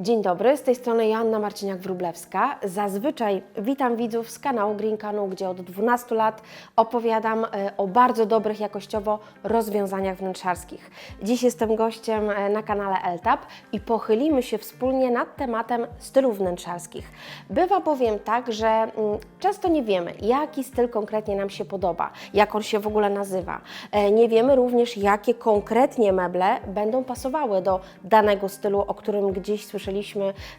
Dzień dobry, z tej strony Joanna Marciniak-Wróblewska. Zazwyczaj witam widzów z kanału Green Canu, gdzie od 12 lat opowiadam e, o bardzo dobrych jakościowo rozwiązaniach wnętrzarskich. Dziś jestem gościem e, na kanale LTAP i pochylimy się wspólnie nad tematem stylów wnętrzarskich. Bywa bowiem tak, że mm, często nie wiemy, jaki styl konkretnie nam się podoba, jak on się w ogóle nazywa. E, Nie wiemy również, jakie konkretnie meble będą pasowały do danego stylu, o którym gdzieś słyszeliśmy,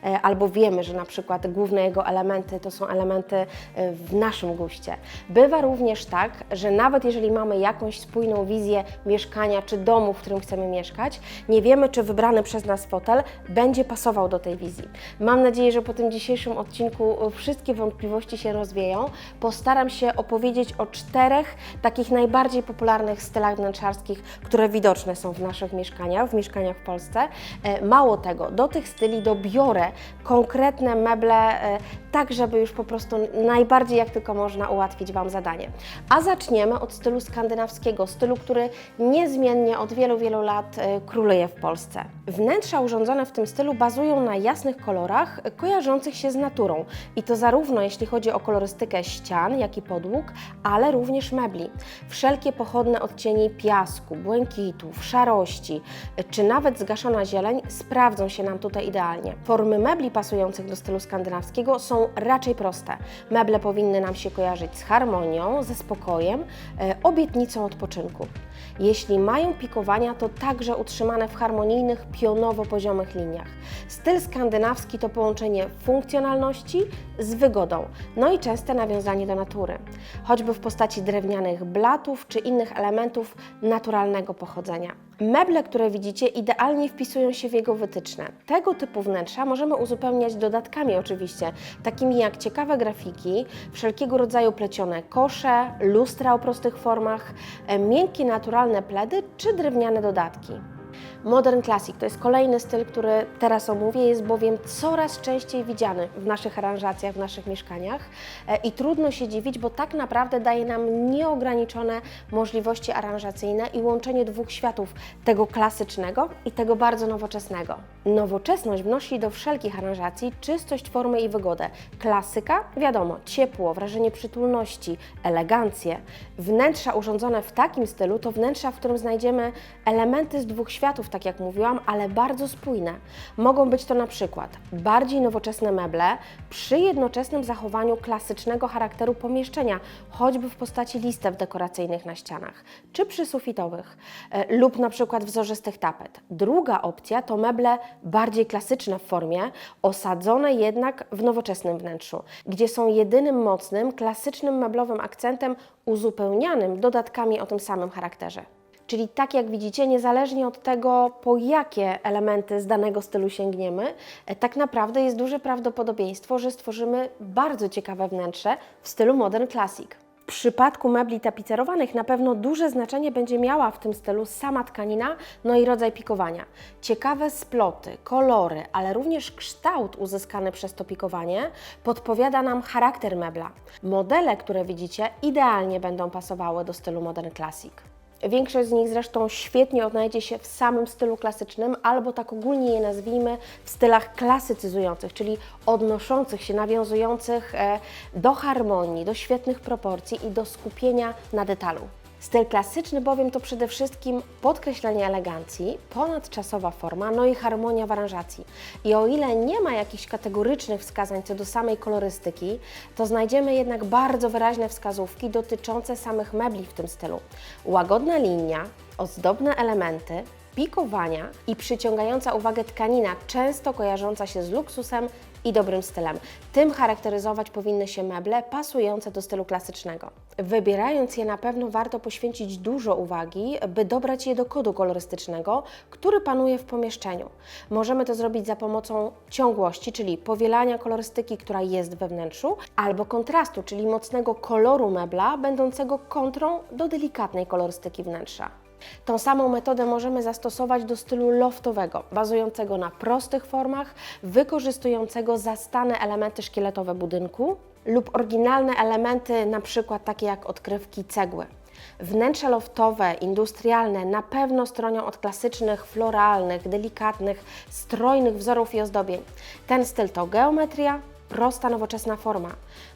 e, albo wiemy, że na przykład główne jego elementy to są elementy e, w naszym guście. Bywa również tak, że nawet jeżeli mamy jakąś spójną wizję mieszkania czy domu, w którym chcemy mieszkać, nie wiemy, czy wybrany przez nas fotel będzie pasował do tej wizji. Mam nadzieję, że po tym dzisiejszym odcinku wszystkie wątpliwości się rozwieją. Postaram się opowiedzieć o czterech takich najbardziej popularnych stylach wnętrzarskich, które widoczne są w naszych mieszkaniach, w mieszkaniach w Polsce. E, Mało tego, do tych styli dobiorę konkretne meble, e, tak żeby już po prostu najbardziej jak tylko można ułatwić Wam zadanie. A zaczniemy od stylu skandynawskiego, stylu, który niezmiennie od wielu, wielu lat e, króluje w Polsce. Wnętrza urządzone w tym stylu bazują na jasnych kolorach e, kojarzących się z naturą i to zarówno jeśli chodzi o kolorystykę ścian, jak i podłóg, ale również mebli. Wszelkie pochodne odcienie piasku, błękitów, szarości, czy nawet zgaszona zieleń sprawdzą się nam tutaj idealnie. Formy mebli pasujących do stylu skandynawskiego są raczej proste. Meble powinny nam się kojarzyć z harmonią, ze spokojem, e, obietnicą odpoczynku. Jeśli mają pikowania, to także utrzymane w harmonijnych, pionowo-poziomych liniach. Styl skandynawski to połączenie funkcjonalności z wygodą, no i częste nawiązanie do natury, choćby w postaci drewnianych blatów czy innych elementów naturalnego pochodzenia. Meble, które widzicie, idealnie wpisują się w jego wytyczne. Tego typu wnętrza możemy uzupełniać dodatkami oczywiście, takimi jak ciekawe grafiki, wszelkiego rodzaju plecione kosze, lustra o prostych formach, e, miękkie naturalne pledy czy drewniane dodatki. Modern Classic to jest kolejny styl, który teraz omówię, jest bowiem coraz częściej widziany w naszych aranżacjach, w naszych mieszkaniach e, i trudno się dziwić, bo tak naprawdę daje nam nieograniczone możliwości aranżacyjne i łączenie dwóch światów, tego klasycznego i tego bardzo nowoczesnego. Nowoczesność wnosi do wszelkich aranżacji czystość formy i wygodę. Klasyka, wiadomo, ciepło, wrażenie przytulności, elegancję. Wnętrza urządzone w takim stylu to wnętrza, w którym znajdziemy elementy z dwóch światów, tak jak mówiłam, ale bardzo spójne. Mogą być to na przykład bardziej nowoczesne meble przy jednoczesnym zachowaniu klasycznego charakteru pomieszczenia, choćby w postaci listew dekoracyjnych na ścianach, czy przysufitowych, e, lub na przykład wzorzystych tapet. Druga opcja to meble bardziej klasyczne w formie, osadzone jednak w nowoczesnym wnętrzu, gdzie są jedynym mocnym, klasycznym meblowym akcentem uzupełnianym dodatkami o tym samym charakterze. Czyli tak jak widzicie, niezależnie od tego, po jakie elementy z danego stylu sięgniemy, e, tak naprawdę jest duże prawdopodobieństwo, że stworzymy bardzo ciekawe wnętrze w stylu Modern Classic. W przypadku mebli tapicerowanych na pewno duże znaczenie będzie miała w tym stylu sama tkanina, no i rodzaj pikowania. Ciekawe sploty, kolory, ale również kształt uzyskany przez to pikowanie podpowiada nam charakter mebla. Modele, które widzicie, idealnie będą pasowały do stylu Modern Classic. Większość z nich zresztą świetnie odnajdzie się w samym stylu klasycznym, albo tak ogólnie je nazwijmy w stylach klasycyzujących, czyli odnoszących się, nawiązujących e, do harmonii, do świetnych proporcji i do skupienia na detalu. Styl klasyczny bowiem to przede wszystkim podkreślenie elegancji, ponadczasowa forma, no i harmonia w aranżacji. I o ile nie ma jakichś kategorycznych wskazań co do samej kolorystyki, to znajdziemy jednak bardzo wyraźne wskazówki dotyczące samych mebli w tym stylu. Łagodna linia, ozdobne elementy, pikowania i przyciągająca uwagę tkanina, często kojarząca się z luksusem i dobrym stylem. Tym charakteryzować powinny się meble pasujące do stylu klasycznego. Wybierając je na pewno warto poświęcić dużo uwagi, by dobrać je do kodu kolorystycznego, który panuje w pomieszczeniu. Możemy to zrobić za pomocą ciągłości, czyli powielania kolorystyki, która jest we wnętrzu, albo kontrastu, czyli mocnego koloru mebla, będącego kontrą do delikatnej kolorystyki wnętrza. Tą samą metodę możemy zastosować do stylu loftowego, bazującego na prostych formach, wykorzystującego zastane elementy szkieletowe budynku lub oryginalne elementy, na przykład takie jak odkrywki cegły. Wnętrza loftowe, industrialne na pewno stronią od klasycznych, floralnych, delikatnych, strojnych wzorów i ozdobień. Ten styl to geometria, prosta, nowoczesna forma.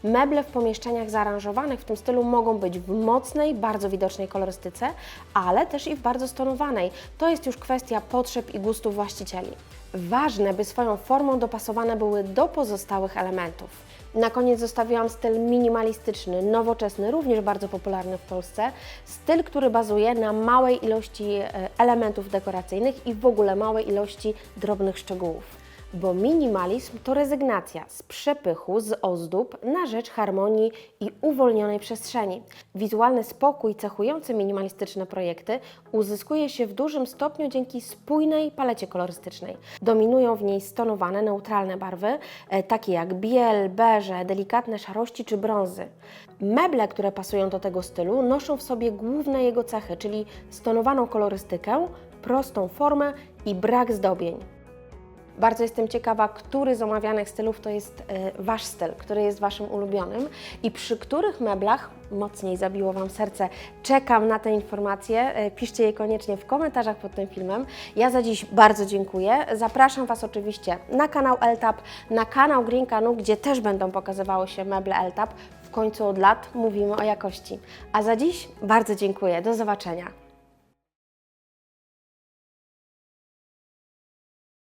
Meble w pomieszczeniach zaaranżowanych w tym stylu mogą być w mocnej, bardzo widocznej kolorystyce, ale też i w bardzo stonowanej. To jest już kwestia potrzeb i gustów właścicieli. Ważne, by swoją formą dopasowane były do pozostałych elementów. Na koniec zostawiłam styl minimalistyczny, nowoczesny, również bardzo popularny w Polsce. Styl, który bazuje na małej ilości e, elementów dekoracyjnych i w ogóle małej ilości drobnych szczegółów. Bo minimalizm to rezygnacja z przepychu, z ozdób na rzecz harmonii i uwolnionej przestrzeni. Wizualny spokój cechujący minimalistyczne projekty uzyskuje się w dużym stopniu dzięki spójnej palecie kolorystycznej. Dominują w niej stonowane, neutralne barwy, e, takie jak biel, beże, delikatne szarości czy brązy. Meble, które pasują do tego stylu, noszą w sobie główne jego cechy, czyli stonowaną kolorystykę, prostą formę i brak zdobień. Bardzo jestem ciekawa, który z omawianych stylów to jest e, Wasz styl, który jest Waszym ulubionym i przy których meblach mocniej zabiło Wam serce. Czekam na te informacje. E, Piszcie je koniecznie w komentarzach pod tym filmem. Ja za dziś bardzo dziękuję. Zapraszam Was oczywiście na kanał LTAP, na kanał Green Canu, gdzie też będą pokazywały się meble LTAP. W końcu od lat mówimy o jakości. A za dziś bardzo dziękuję. Do zobaczenia.